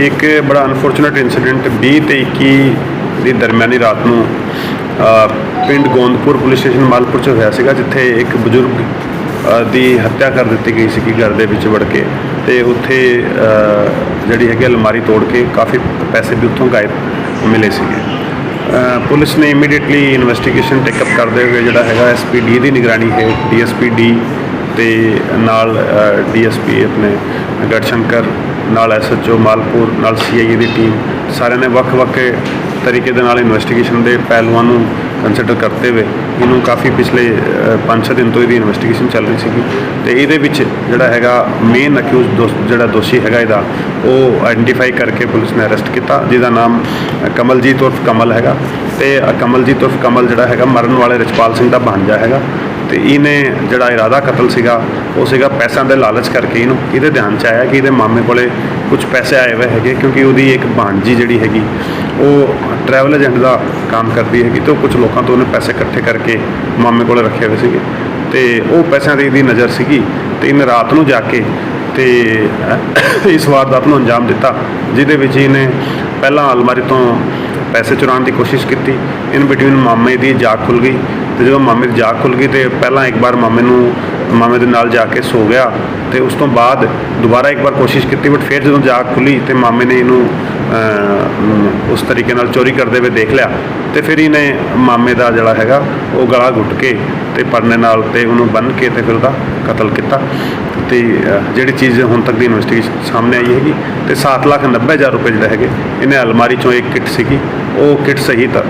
ਇੱਕ ਬੜਾ unfortunate incident 20 ਤੇ 21 ਦੀ ਦਰਮਿਆਨੀ ਰਾਤ ਨੂੰ ਪਿੰਡ ਗੋਂਦਪੁਰ ਪੁਲਿਸ ਸਟੇਸ਼ਨ ਮਾਲਪੁਰ ਚ ਹੋਇਆ ਸੀਗਾ, ਜਿੱਥੇ ਇੱਕ ਬਜ਼ੁਰਗ ਦੀ ਹੱਤਿਆ ਕਰ ਦਿੱਤੀ ਗਈ ਸੀਗੀ ਘਰ ਦੇ ਵਿੱਚ ਵੜ ਕੇ ਤੇ ਉੱਥੇ ਜਿਹੜੀ ਹੈਗੀ ਅਲਮਾਰੀ ਤੋੜ ਕੇ ਕਾਫੀ ਪੈਸੇ ਵੀ ਉੱਥੋਂ ਗਾਇਬ ਮਿਲੇ ਸੀਗੇ। ਪੁਲਿਸ ਨੇ ਇਮੀਡੀਏਟਲੀ ਇਨਵੈਸਟੀਗੇਸ਼ਨ ਟੇਕ ਅਪ ਕਰਦੇ ਹੋਏ ਜਿਹੜਾ ਹੈਗਾ ਐਸਪੀਡੀ ਦੀ ਨਿਗਰਾਨੀ ਹੈ ਡੀਐਸਪੀਡੀ ਤੇ ਨਾਲ ਡੀਐਸਪੀ ਆਪਣੇ ਗੜਸ਼ੰਕਰ ਨਾਲ ਐਸਐਚਓ ਮਾਲਪੁਰ, ਨਾਲ ਸੀਆਈਏ ਦੀ ਟੀਮ ਸਾਰਿਆਂ ਨੇ ਵੱਖ-ਵੱਖ ਤਰੀਕੇ ਦੇ ਨਾਲ ਇਨਵੈਸਟੀਗੇਸ਼ਨ ਦੇ ਪਹਿਲੂਆਂ ਨੂੰ ਕੰਸੀਡਰ ਕਰਦੇ ਹੋਏ। ਇਹਨੂੰ ਕਾਫੀ ਪਿਛਲੇ 5-6 ਦਿਨ ਤੋਂ ਇਹਦੀ ਇਨਵੈਸਟੀਗੇਸ਼ਨ ਚੱਲ ਰਹੀ ਸੀਗੀ। ਤੇ ਇਹਦੇ ਵਿੱਚ ਜਿਹੜਾ ਹੈਗਾ ਮੇਨ ਅਕਿਊਜ਼ ਜਿਹੜਾ ਦੋਸ਼ੀ ਹੈਗਾ ਇਹਦਾ, ਉਹ ਆਇਡੈਂਟੀਫਾਈ ਕਰਕੇ ਪੁਲਿਸ ਨੇ ਅਰੈਸਟ ਕੀਤਾ, ਜਿਹਦਾ ਨਾਮ ਕਮਲਜੀਤ ਉਰਫ ਕਮਲ ਹੈਗਾ। ਤੇ ਕਮਲਜੀਤ ਉਰਫ ਕਮਲ ਜਿਹੜਾ ਹੈਗਾ, ਮਰਨ ਵਾਲੇ ਰਿਚਪਾਲ ਸਿੰਘ ਦਾ ਭਾਂਜਾ ਹੈਗਾ। ਤੇ ਇਹਨੇ ਜਿਹੜਾ ਇਰਾਦਾ ਕਤਲ ਸੀਗਾ, ਉਹ ਸੀਗਾ ਪੈਸਿਆਂ ਦੇ ਲਾਲਚ ਕਰਕੇ ਇਹਨੂੰ ਇਹਦੇ ਧਿਆਨ ਚ ਆਇਆ ਕਿ ਇਹਦੇ ਮਾਮੇ ਕੋਲੇ ਕੁਝ ਪੈਸੇ ਆਏ ਹੋਏ ਹੈਗੇ, ਕਿਉਂਕਿ ਉਹਦੀ ਇੱਕ ਭਾਣਜੀ ਜਿਹੜੀ ਹੈਗੀ, ਉਹ ਟਰੈਵਲ ਏਜੰਟ ਦਾ ਕੰਮ ਕਰਦੀ ਹੈਗੀ ਤੇ ਉਹ ਕੁਝ ਲੋਕਾਂ ਤੋਂ ਉਹਨੇ ਪੈਸੇ ਇਕੱਠੇ ਕਰਕੇ ਮਾਮੇ ਕੋਲੇ ਰੱਖੇ ਹੋਏ ਸੀਗੇ। ਤੇ ਉਹ ਪੈਸਿਆਂ ਦੀ ਇਹਦੀ ਨਜ਼ਰ ਸੀਗੀ ਤੇ ਇਹਨੇ ਰਾਤ ਨੂੰ ਜਾ ਕੇ ਤੇ ਇਸ ਵਾਰਦਾਤ ਨੂੰ ਅੰਜਾਮ ਦਿੱਤਾ, ਜਿਹਦੇ ਵਿੱਚ ਇਹਨੇ ਪਹਿਲਾਂ ਅਲਮਾਰੀ ਤੋਂ ਪੈਸੇ ਚੁਰਾਉਣ ਦੀ ਕੋਸ਼ਿਸ਼ ਕੀਤੀ। ਇਨ ਬਿਟਵੀਨ ਮਾਮੇ ਦੀ ਜਾਗ ਖੁੱਲ ਗਈ ਤੇ ਜਦੋਂ ਮਾਮੇ ਦੀ ਜਾਗ ਖੁੱਲ ਗਈ ਤੇ ਪਹਿਲਾਂ ਇੱਕ ਵਾਰ ਮਾਮੇ ਨੂੰ, ਮਾਮੇ ਦੇ ਨਾਲ ਜਾ ਕੇ ਸੋ ਗਿਆ ਤੇ ਉਸ ਤੋਂ ਬਾਅਦ ਦੁਬਾਰਾ ਇੱਕ ਵਾਰ ਕੋਸ਼ਿਸ਼ ਕੀਤੀ ਬਟ ਫਿਰ ਜਦੋਂ ਜਾਗ ਖੁੱਲੀ ਤੇ ਮਾਮੇ ਨੇ ਇਹਨੂੰ ਉਸ ਤਰੀਕੇ ਨਾਲ ਚੋਰੀ ਕਰਦੇ ਹੋਏ ਦੇਖ ਲਿਆ ਤੇ ਫਿਰ ਇਹਨੇ ਮਾਮੇ ਦਾ ਜਿਹੜਾ ਹੈਗਾ ਉਹ ਗਲਾ ਘੁੱਟ ਕੇ ਤੇ ਪਰਨੇ ਨਾਲ ਤੇ ਉਹਨੂੰ ਬੰਨ੍ਹ ਕੇ ਤੇ ਫਿਰ ਉਹਦਾ ਕਤਲ ਕੀਤਾ ਤੇ ਜਿਹੜੀ ਚੀਜ਼ ਹੁਣ ਤੱਕ ਦੀ ਇਨਵੈਸਟੀਗੇਸ਼ਨ ਸਾਹਮਣੇ ਆਈ ਹੈਗੀ ਤੇ 7 ਲੱਖ 90 ਹਜ਼ਾਰ ਰੁਪਏ ਜਿਹੜੇ ਹੈਗੇ, ਇਹਨੇ ਅਲਮਾਰੀ ਚੋਂ ਇੱਕ ਕਿੱਟ ਸੀਗੀ ਉਹ ਕਿੱਟ ਸਹਿਤ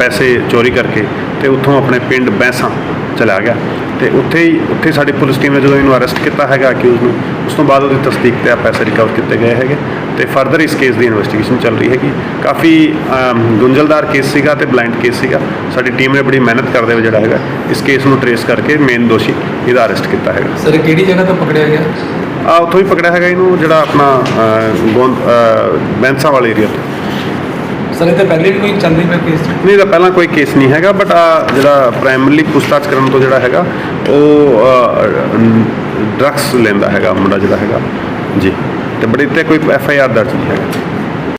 ਪੈਸੇ ਚੋਰੀ ਕਰਕੇ ਤੇ ਉੱਥੋਂ ਆਪਣੇ ਪਿੰਡ ਬੈਂਸਾਂ ਚਲਾ ਗਿਆ। ਤੇ ਉੱਥੇ ਹੀ ਉੱਥੇ ਸਾਡੀ ਪੁਲਿਸ ਟੀਮ ਨੇ ਜਦੋਂ ਇਹਨੂੰ ਅਰੈਸਟ ਕੀਤਾ ਹੈਗਾ ਅਕਿਊਜ਼ ਨੂੰ ਉਸ ਤੋਂ ਬਾਅਦ ਉਹਦੀ ਤਸਦੀਕ ਤੇ ਆ ਪੈਸੇ ਰਿਕਵਰ ਕੀਤੇ ਗਏ ਹੈਗੇ। ਤੇ ਫਰਦਰ ਇਸ ਕੇਸ ਦੀ ਇਨਵੈਸਟੀਗੇਸ਼ਨ ਚੱਲ ਰਹੀ ਹੈਗੀ। ਕਾਫੀ ਗੁੰਝਲਦਾਰ ਕੇਸ ਸੀਗਾ ਤੇ ਬਲਾਈਂਡ ਕੇਸ ਸੀਗਾ। ਸਾਡੀ ਟੀਮ ਨੇ ਬੜੀ ਮਿਹਨਤ ਕਰਦੇ ਹੋਏ ਜਿਹੜਾ ਹੈਗਾ ਇਸ ਕੇਸ ਨੂੰ ਟਰੇਸ ਕਰਕੇ ਮੇਨ ਦੋਸ਼ੀ ਇਹਦਾ ਅਰੈਸਟ ਕੀਤਾ ਹੈਗਾ। ਸਰ ਕਿਹੜੀ ਜਗ੍ਹਾ ਤੋਂ ਪਕੜਿਆ ਗਿਆ? ਆ ਉੱਥੋਂ ਹੀ ਪਕੜਿਆ ਹੈਗਾ ਇਹਨੂੰ ਜਿਹੜਾ ਆਪਣਾ ਗੋਂਦ ਬੈਂਸਾ ਵਾਲੇ ਏਰੀਆ ਤੋਂ। ਸਰ ਇਹ ਤਾਂ ਪਹਿਲੇ ਵੀ ਕੋਈ ਚੱਲਦੀ ਪਿਆ ਕੇਸ ਨਹੀਂ ਤਾਂ ਪਹਿਲਾਂ ਕੋਈ ਕੇਸ ਨਹੀਂ ਹੈਗਾ ਬਟ ਆ ਜਿਹੜਾ ਪ੍ਰਾਇਮਰੀ ਪੁੱਛਤਾਛ ਕਰਨ ਤੋਂ ਜਿਹੜਾ ਹੈਗਾ, ਉਹ ਡਰੱਗਸ ਲੈਂਦਾ ਹੈਗਾ, ਮੁੰਡਾ ਜਿਹੜਾ ਹੈਗਾ। ਜੀ। ਤੇ ਬੜੀ ਤੇ ਕੋਈ ਐਫ ਆਈ ਆਰ ਦਰਜ ਨਹੀਂ ਹੈਗਾ।